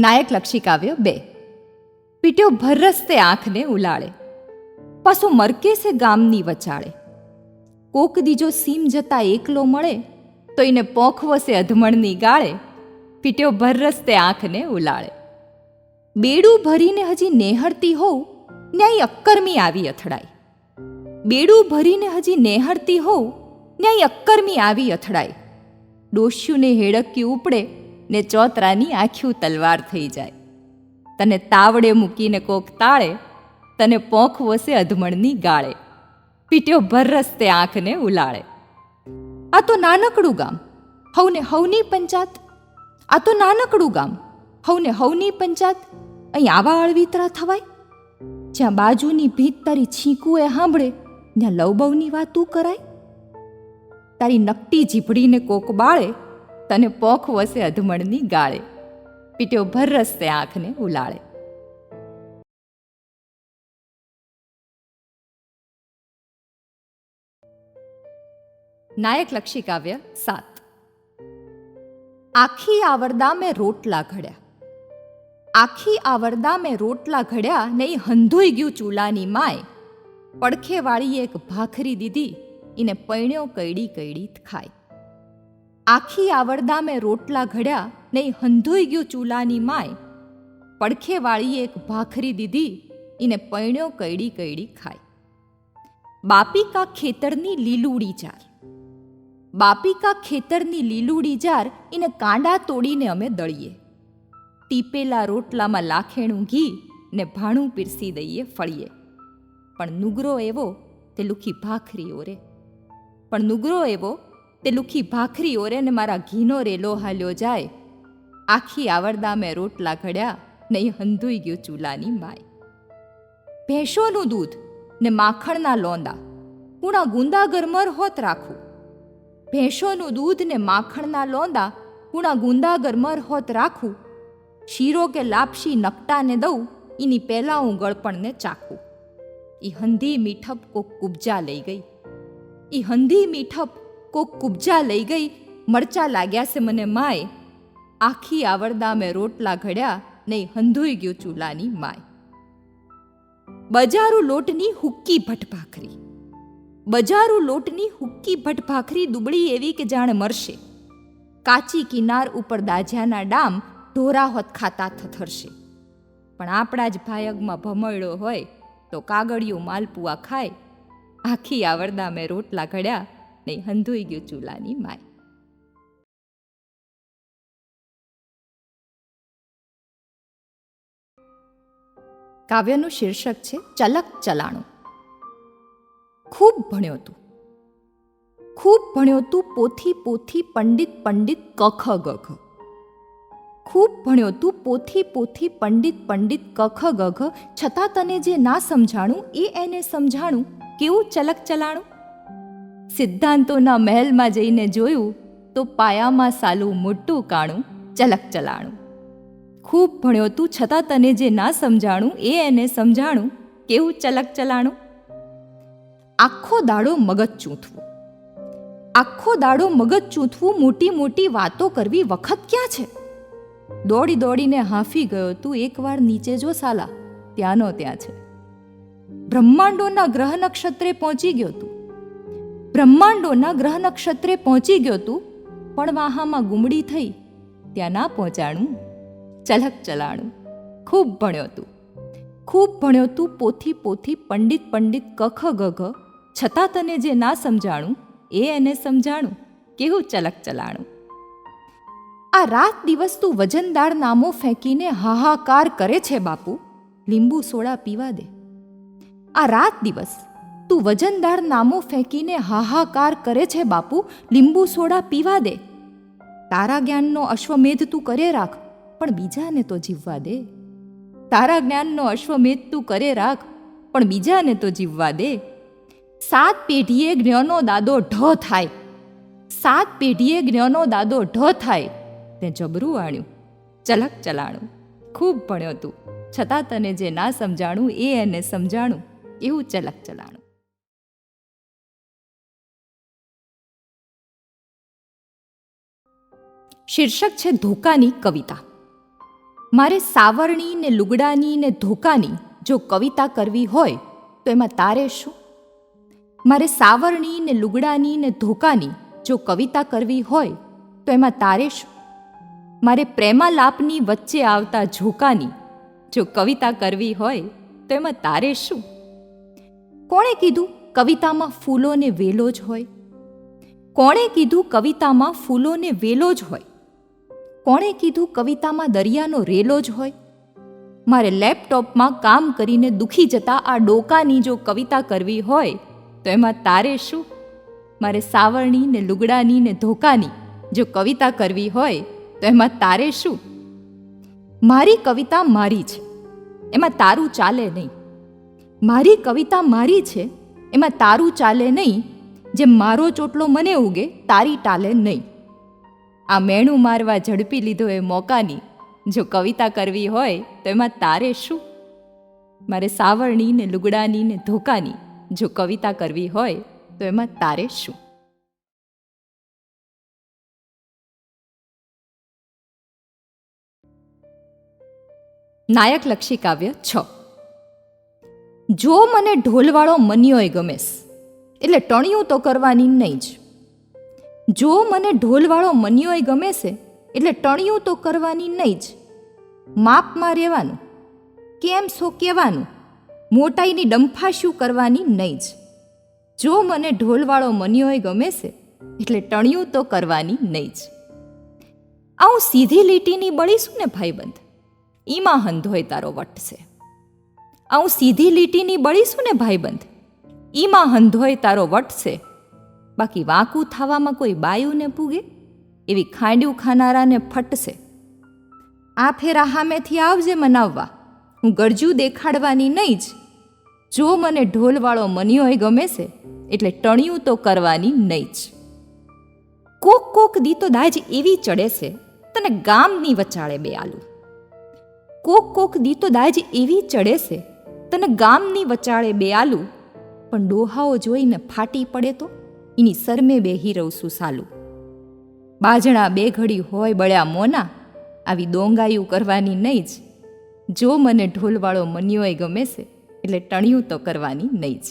નાયક લક્ષી કાવ્ય બે. પીટ્યો ભરરસ્તે આંખને ઉલાળે. પાછો મરકે છે ગામની વચાળે. કોક દીજો સીમ જતા એકલો મળે, તો એને પોખવશે અધમણની ગાળે. પીટ્યો ભરરસ્તે આંખને ઉલાળે. બેડું ભરીને હજી નેહળતી હોઉં, ન્યાય અક્કરમી આવી અથડાય. બેડું ભરીને હજી નેહળતી હોઉં, ન્યાય અક્કરમી આવી અથડાય. ડોશ્યુને હેડક્યું ઉપડે ને ચોતરાની આખ્યું તલવાર થઈ જાય. તને તાવડે મૂકીને કોક તાળે, તને પોંખ વસે અધમણની ગાળે. પીટ્યો ભરરસ્તે આંખને ઉલાળે. આ તો નાનકડું ગામ, હવને હવની પંચાત. આ તો નાનકડું ગામ, હવને હવની પંચાત. અહીં આવા અળવિતરા થવાય? જ્યાં બાજુની ભીત તારી છીંકું એ સાંભળે ત્યાં લવબવની વાતું કરાય? તારી નકટી જીભડીને કોક બાળે તને પોખ વસે અધમણની ગાળે. પીટ્યો ભર રસ્તે આંખને ઉલાળે. નાયક લક્ષી કાવ્ય સાત. આખી આવરદા મેં રોટલા ઘડ્યા. આખી આવરદા મેં રોટલા ઘડ્યા ને એ હંધોઈ ગયું ચૂલાની માય. પડખેવાળી એક ભાખરી દીધી, એને પૈણ્યો કૈડી કૈડી ખાય. આખી આવડદા મેં રોટલા ઘડ્યા નહીં હંધોઈ ગયું ચૂલાની માય. પડખે વાળીએ એક ભાખરી દીધી એને પૈણ્યો કૈડી કૈડી ખાય. બાપિકા ખેતરની લીલુડી જાર. બાપિકા ખેતરની લીલુડી જાર એને કાંડા તોડીને અમે દળીએ. ટીપેલા રોટલામાં લાખેણું ઘી ને ભાણું પીરસી દઈએ ફળીએ. પણ નુગરો એવો, તે લુખી ભાખરી ઓરે. પણ નુગરો એવો તે લુખી ભાખરી ઓરે ને મારા ઘીનો રેલો હાલ્યો જાય. આખી આવડદા મેં રોટલા ઘડ્યા નહીં હંધોઈ ગયો ચૂલાની માય ભેંસોનું દૂધ ને માખણના લોંદા. પૂણા ગુંદા ગરમર હોત રાખું. ભેંસોનું દૂધ ને માખણના લોંદા પૂણા ગુંદા ગરમર હોત રાખું. શીરો કે લાપસી નકટાને દઉં એની પહેલાં હું ગળપણને ચાખું. એ હંધી મીઠપ કોક કુબજા લઈ ગઈ. એ હંધી મીઠપ કોક કુબજા લઈ ગઈ, મરચા લાગ્યા છે મને માય. આખી આવડદા મેં રોટલા ઘડ્યા, નહીં હંધોઈ ગયું ચૂલાની માય. બજારું લોટની હુક્કી ભટ ભાખરી. બજારું લોટની હુક્કી ભટભાખરી દુબળી એવી કે જાણે મરશે. કાચી કિનાર ઉપર દાજ્યાના ડામ ઢોરા હોત ખાતા થથરશે. પણ આપણા જ ભાયગમાં ભમળ્યો હોય, તો કાગળિયું માલપુઆ ખાય. આખી આવરદા મેં રોટલા ઘડ્યા નહીં હંધોઈ ગયું ચૂલાની માય કાવ્યનું શીર્ષક છે ચલક ચલાણું. ખૂબ ભણ્યો તું. ખૂબ ભણ્યો તું પોથી પોથી પંડિત પંડિત કખ ગઘ ખૂબ ભણ્યો તું પોથી પોથી પંડિત પંડિત કખ ગઘ છતાં તને જે ના સમજાણું એ એને સમજાણું. કેવું ચલક ચલાણું? સિદ્ધાંતોના મહેલમાં જઈને જોયું તો પાયામાં સાલું મોટું કાણું ચલક ચલાણું. ખૂબ ભણ્યો તું, છતાં તને જે ના સમજાણું એ એને સમજાણું. કેવું ચલક ચલાણું? આખો દાડો મગજ ચૂંથવું. આખો દાડો મગજ ચૂંથવું મોટી મોટી વાતો કરવી વખત ક્યાં છે? દોડી દોડીને હાંફી ગયો તું એકવાર નીચે જો સાલા, ત્યાંનો ત્યાં છે. બ્રહ્માંડોના ગ્રહ નક્ષત્રે પહોંચી ગયો તું. બ્રહ્માંડોના ગ્રહ નક્ષત્રે પહોંચી ગયો તું, પણ વાહામાં ગુમડી થઈ, ત્યાં ના પહોંચાણું. ચલક ચલાણું. ખૂબ ભણ્યો તું. ખૂબ ભણ્યો તું પોથી પોથી પંડિત પંડિત કખ ગઘ છતાં તને જે ના સમજાણું, એ એને સમજાણું. કેવું ચલક ચલાણું? આ રાત દિવસ તું વજનદાર નામો ફેંકીને હાહાકાર કરે છે બાપુ. લીંબુ સોડા પીવા દે. આ રાત દિવસ તું વજનદાર નામો ફેંકીને હાહાકાર કરે છે, બાપુ. લીંબુ સોડા પીવા દે. તારા જ્ઞાનનો અશ્વમેધ તું કરે રાખ, પણ બીજાને તો જીવવા દે. તારા જ્ઞાનનો અશ્વમેધ તું કરે રાખ, પણ બીજાને તો જીવવા દે. સાત પેઢીએ જ્ઞનો દાદો ઢ થાય. સાત પેઢીએ જ્ઞનો દાદો ઢ થાય. તે જબરું આણ્યું, ચલક ચલાણું. ખૂબ ભણ્યો તું. છતાં તને જે ના સમજાણું, એ એને સમજાણું. એવું ચલક ચલાણું. શીર્ષક છે ધોકાની કવિતા. મારે સાવરણી ને લુગડાની ને ધોકાની જો કવિતા કરવી હોય, તો એમાં તારે શું? મારે સાવરણી ને લુગડાની ને ધોકાની જો કવિતા કરવી હોય, તો એમાં તારે શું? મારે પ્રેમાલાપની વચ્ચે આવતા ઝોકાની જો કવિતા કરવી હોય, તો એમાં તારે શું? કોણે કીધું કવિતામાં ફૂલો ને વેલો જ હોય? કોણે કીધું કવિતામાં ફૂલો ને વેલો જ હોય? કોણે કીધું કવિતામાં દરિયાનો રેલો જ હોય? મારે લેપટોપમાં કામ કરીને દુખી જતા આ ડોકાની જો કવિતા કરવી હોય, તો એમાં તારે શું? મારે સાવરણી ને લુગડાની ને ધોકાની જો કવિતા કરવી હોય, તો એમાં તારે શું? મારી કવિતા મારી છે, એમાં તારું ચાલે નહીં. મારી કવિતા મારી છે, એમાં તારું ચાલે નહીં. જેમ મારો ચોટલો મને ઉગે, તારી ટાલે નહીં. આ મેણું મારવા ઝડપી લીધો એ મોકાની. જો કવિતા કરવી હોય તો એમાં તારે શું? મારે સાવરણી ને લુગડાની ને ધોકાની. જો કવિતા કરવી હોય તો એમાં તારે શું? નાયકલક્ષી કાવ્ય છ. જો મને ઢોલવાળો મન્યોય ગમેસ, એટલે ટણિયું તો કરવાની નહીં જ. જો મને ઢોલવાળો મન્યોય ગમે છે, એટલે ટણિયું તો કરવાની નહીં જ. માપમાં રહેવાનું, કેમ છો કહેવાનું, મોટાઈની ડંફાશ્યું કરવાની નહીં જ. જો મને ઢોલવાળો મન્યોય ગમે છે, એટલે ટણિયું તો કરવાની નહીં જ. આવું સીધી લીટીની બળીશું ને ભાઈબંધ? ઈમાં હંધોય તારો વટ છે. આવું સીધી લીટીની બળીશું ને ભાઈબંધ? ઈમાં હંધોય તારો વટ છે. બાકી વાંકું થવામાં કોઈ બાયુને પૂગે? એવી ખાંડ્યું ખાનારાને ફટશે. આ ફેરા હામેથી આવજે મનાવવા. હું ગરજુ દેખાડવાની નહીં જ. જો મને ઢોલવાળો મન્યોય ગમે છે, એટલે ટણિયું તો કરવાની નહીં જ. કોક કોક દી તો દાજ એવી ચડે છે, તને ગામની વચાળે બે આલુ. કોક કોક દી તો દાજ એવી ચડે છે, તને ગામની વચાળે બે આલુ. પણ ડોહાઓ જોઈને ફાટી પડે તો? એની સરમે બે છું સાલું. બાજણા બે ઘડી હોય બળ્યા મોના, આવી દોંગાયું કરવાની નહીં જ. જો મને ઢોલવાળો મન્યોય ગમે છે, એટલે ટણિયું તો કરવાની નહીં જ.